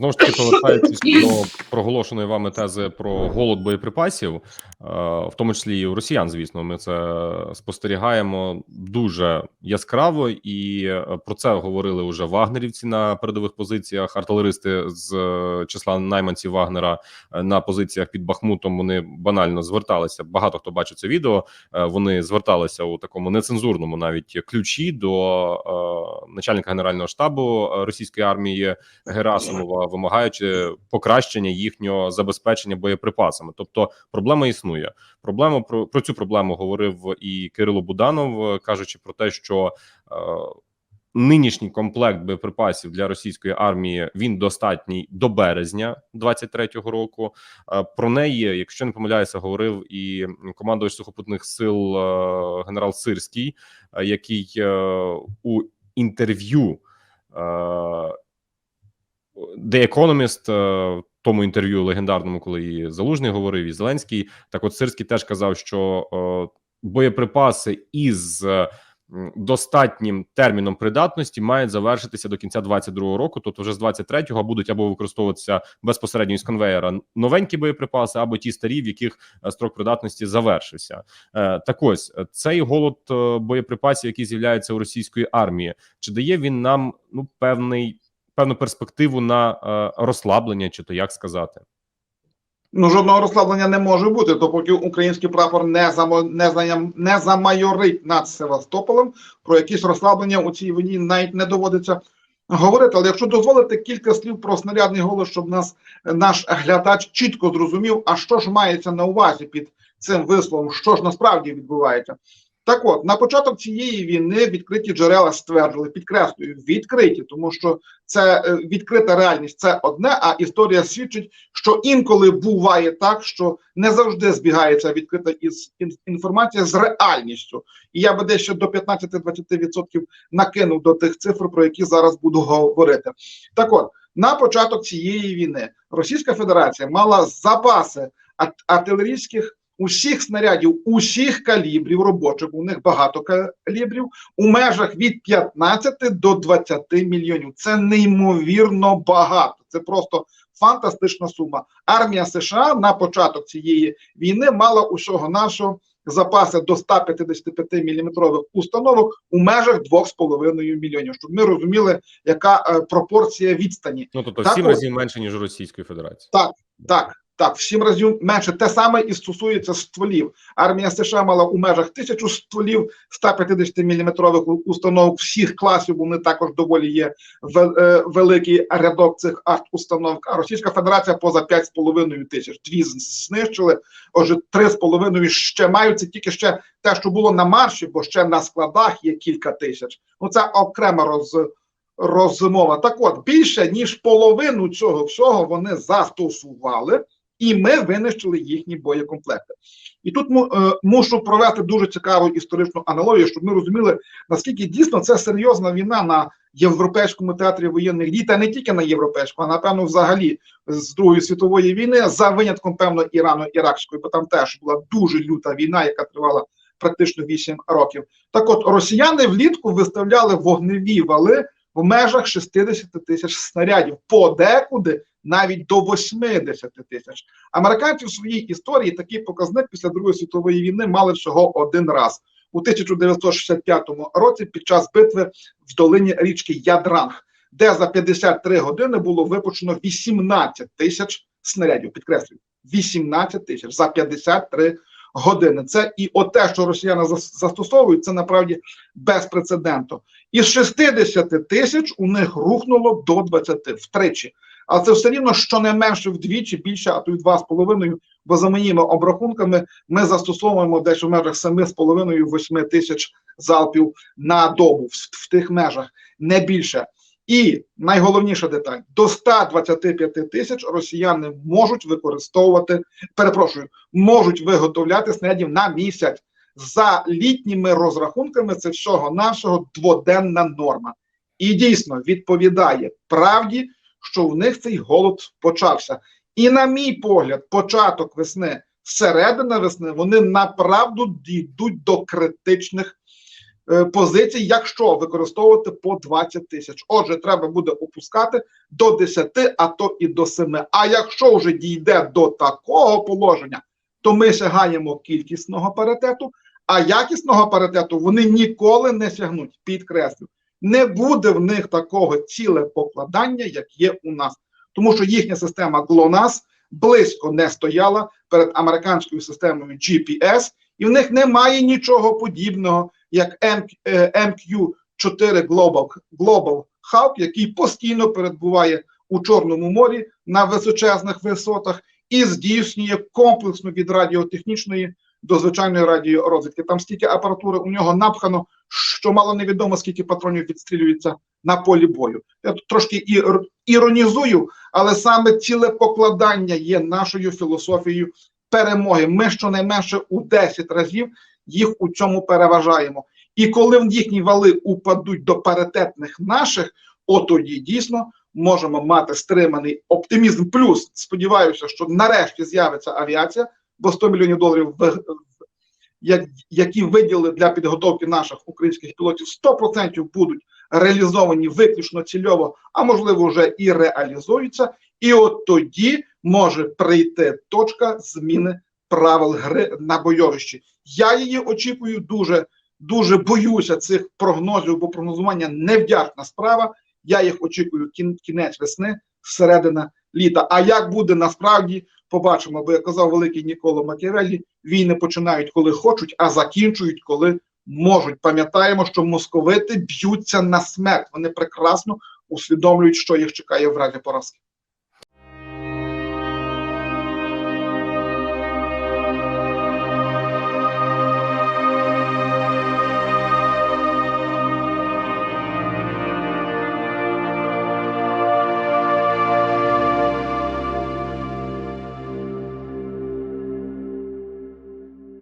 Знову ж таки, повертаючись до проголошеної вами тези про голод боєприпасів, е, в тому числі і у росіян, звісно, ми це спостерігаємо дуже яскраво, і е, про це говорили вже вагнерівці на передових позиціях. Артилеристи з е, числа найманців Вагнера на позиціях під Бахмутом. Вони банально зверталися. Багато хто бачив це відео. Вони зверталися у такому нецензурному навіть ключі до начальника генерального штабу російської армії Герасимова, вимагаючи покращення їхнього забезпечення боєприпасами. Тобто проблема існує. Проблема про, про цю проблему говорив і Кирило Буданов, кажучи про те, що е, нинішній комплект боєприпасів для російської армії він достатній до березня 23-го року. Е, Про неї, якщо не помиляюся, говорив і командувач сухопутних сил е, генерал Сирський, який у інтерв'ю The Economist, е, в тому інтерв'ю легендарному, коли і Залужний говорив, і Зеленський. Так, от Сирський теж казав, що е, боєприпаси із е, достатнім терміном придатності мають завершитися до кінця 22-го року. Тобто, вже з 23-го будуть або використовуватися безпосередньо із конвеєра новенькі боєприпаси, або ті старі, в яких строк придатності завершився. Так ось цей голод боєприпасів, який з'являється у російської армії, чи дає він нам ну певний певну перспективу на е, розслаблення, чи то як сказати? Ну, жодного розслаблення не може бути, допоки український прапор не замо не, займ, не замайорить над Севастополем. Про якісь розслаблення у цій війні навіть не доводиться говорити. Але якщо дозволити кілька слів про снарядний голос, щоб нас наш глядач чітко зрозумів, а що ж мається на увазі під цим висловом, що ж насправді відбувається. Так от, на початок цієї війни відкриті джерела стверджували, підкреслюю, відкриті, тому що це е, відкрита реальність, це одне, а історія свідчить, що інколи буває так, що не завжди збігається відкрита із ін- інформація з реальністю. І я би дещо до 15-20% накинув до тих цифр, про які зараз буду говорити. Так от, на початок цієї війни Російська Федерація мала запаси артилерійських усіх снарядів, усіх калібрів робочих, у них багато калібрів, у межах від 15 до 20 мільйонів. Це неймовірно багато. Це просто фантастична сума. Армія США на початок цієї війни мала усього нашого запаси до 155 міліметрових установок у межах 2,5 мільйонів. Щоб ми розуміли, яка е, пропорція відстані. Ну тобто, Так сім разів менше ніж у Російської Федерації. Так, так, в сім разів менше. Те саме і стосується стволів. Армія США мала у межах тисячу стволів 150 міліметрових установок всіх класів. Вони також доволі є е, великий рядок цих арт-установок. А Російська Федерація поза 5,5 тисяч. Дві знищили. Отже, 3,5 ще мають. Тільки ще те, що було на марші, бо ще на складах є кілька тисяч. Ну це окрема роз. Розмова так, от більше ніж половину цього всього вони застосували, і ми винищили їхні боєкомплекти. І тут е, мушу провести дуже цікаву історичну аналогію, щоб ми розуміли, наскільки дійсно це серйозна війна на європейському театрі воєнних дій, та не тільки на європейському, а напевно, взагалі з Другої світової війни, за винятком певно Ірано-Іракської, бо там теж була дуже люта війна, яка тривала практично 8 років. Так, от росіяни влітку виставляли вогневі вали в межах 60 тисяч снарядів, подекуди навіть до 80 тисяч. Американці в своїй історії такий показник після Другої світової війни мали всього один раз у 1965 році під час битви в долині річки Ядранг, де за 53 години було випущено 18 тисяч снарядів. Підкреслюю, 18 тисяч за 53 години. Це і оте, що росіяни зас- застосовують, це насправді безпрецедентно. Із 60 тисяч у них рухнуло до 20, втричі. Але це все рівно щонайменше вдвічі більше, а то й два з половиною, бо за моїми обрахунками ми застосовуємо десь у межах 7,5-8 тисяч залпів на добу в, в тих межах, не більше. І найголовніша деталь: до 125 тисяч росіяни можуть використовувати, перепрошую, можуть виготовляти снарядів на місяць. За літніми розрахунками це всього нашого дводенна норма. І дійсно відповідає правді, що в них цей голод почався. І, на мій погляд, початок весни, середина весни, вони направду дійдуть до критичних позицій, якщо використовувати по 20 тисяч. Отже, треба буде опускати до 10, а то і до 7. А якщо вже дійде до такого положення, то ми сягаємо кількісного паритету, а якісного паритету вони ніколи не сягнуть. Підкреслю, не буде в них такого ціле покладання, як є у нас, тому що їхня система GLONASS близько не стояла перед американською системою GPS, і в них немає нічого подібного, як М- е, MQ4 Global, Global Hawk, який постійно перебуває у Чорному морі на височезних висотах і здійснює комплексно від радіотехнічної до звичайної радіорозвідки. Там стільки апаратури у нього напхано, що мало невідомо, скільки патронів відстрілюється на полі бою. Я тут трошки ір- іронізую, але саме ціле покладання є нашою філософією перемоги. Ми щонайменше у 10 разів їх у цьому переважаємо. І коли їхні вали упадуть до паритетних наших, от тоді дійсно можемо мати стриманий оптимізм. Плюс сподіваюся, що нарешті з'явиться авіація, бо 100 мільйонів доларів які виділили для підготовки наших українських пілотів, 100% будуть реалізовані виключно цільово, а можливо вже і реалізуються. І от тоді може прийти точка зміни правил гри на бойовищі. Я її очікую дуже, дуже боюся цих прогнозів, бо прогнозування невдячна справа. Я їх очікую кінець весни, середина літа. А як буде насправді, побачимо, бо я казав великий Ніколо Макіавеллі, війни починають коли хочуть, а закінчують коли можуть. Пам'ятаємо, що московити б'ються на смерть. Вони прекрасно усвідомлюють, що їх чекає в разі поразки.